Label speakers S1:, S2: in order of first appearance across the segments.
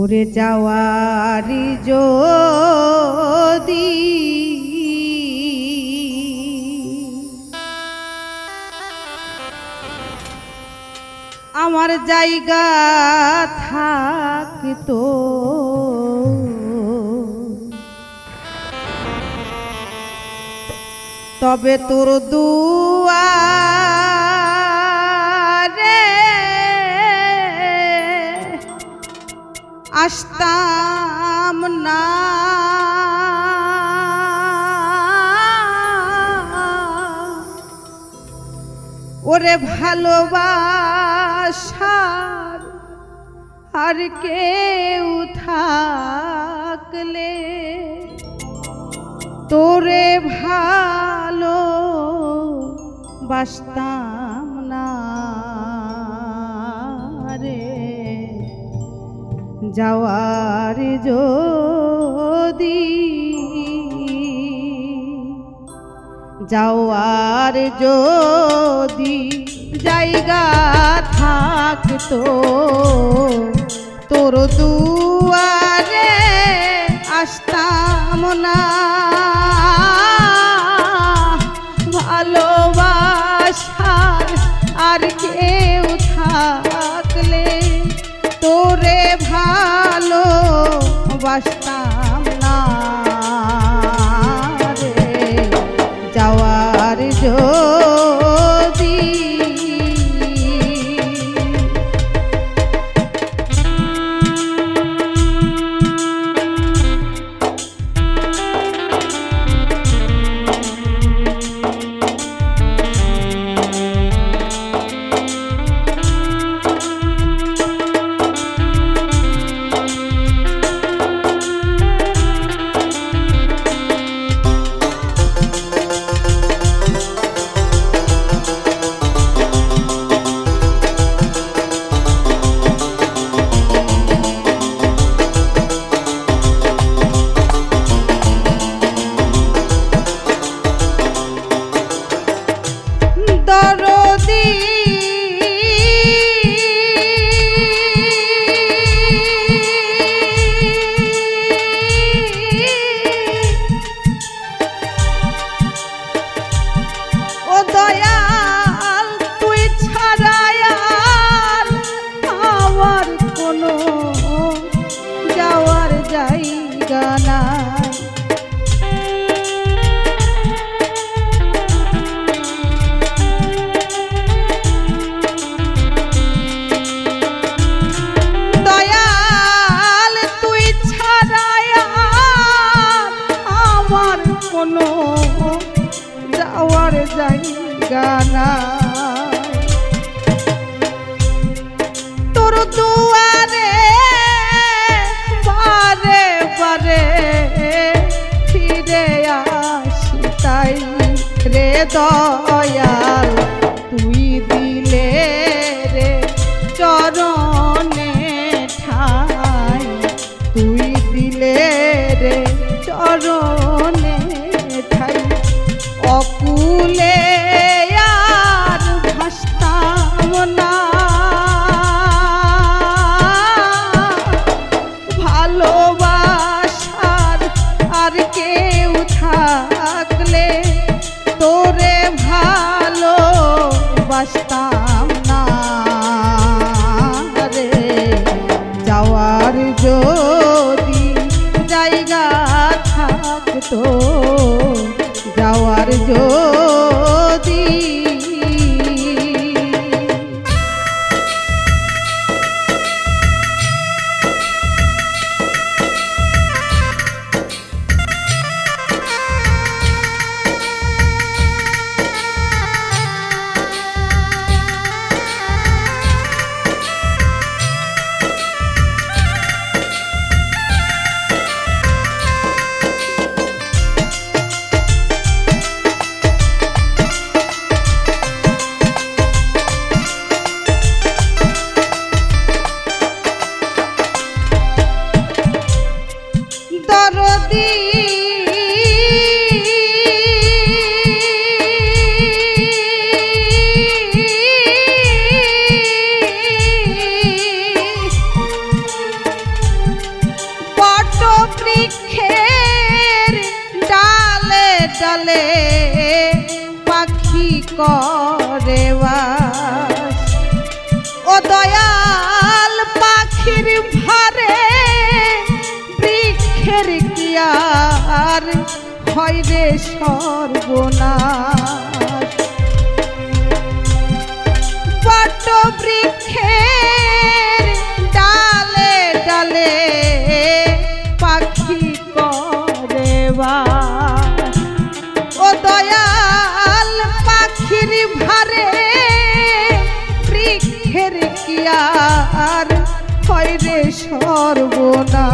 S1: উড়ে যাওয়ারি যদি আমার জায়গা থাকতো। তবে তোর দুয়ারে আসতাম না। ওরে ভালোবাসার আর কেউ থাকলে তোরে ভালো বাসতাম যাওয়ার যদি যাওয়ার যদি জায়গা থাকতো তোর দুয়ারে বৃক্ষের ডালে ডালে পাখি করে ও দয়াল পাখির ভারে বৃক্ষের কি আর হয় রে সর্বনা বট বৃক্ষ সর্বনা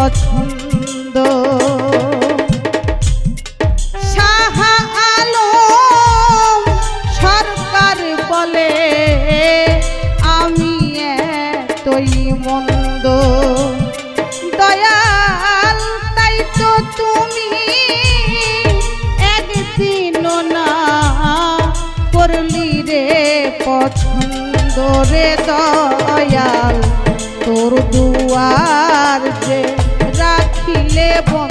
S1: পছন্দ। সরকার বলে আমি দয়াল তো তুমি একদিন না পছন্দ রে দয়াল। তোর দুয়ার step on.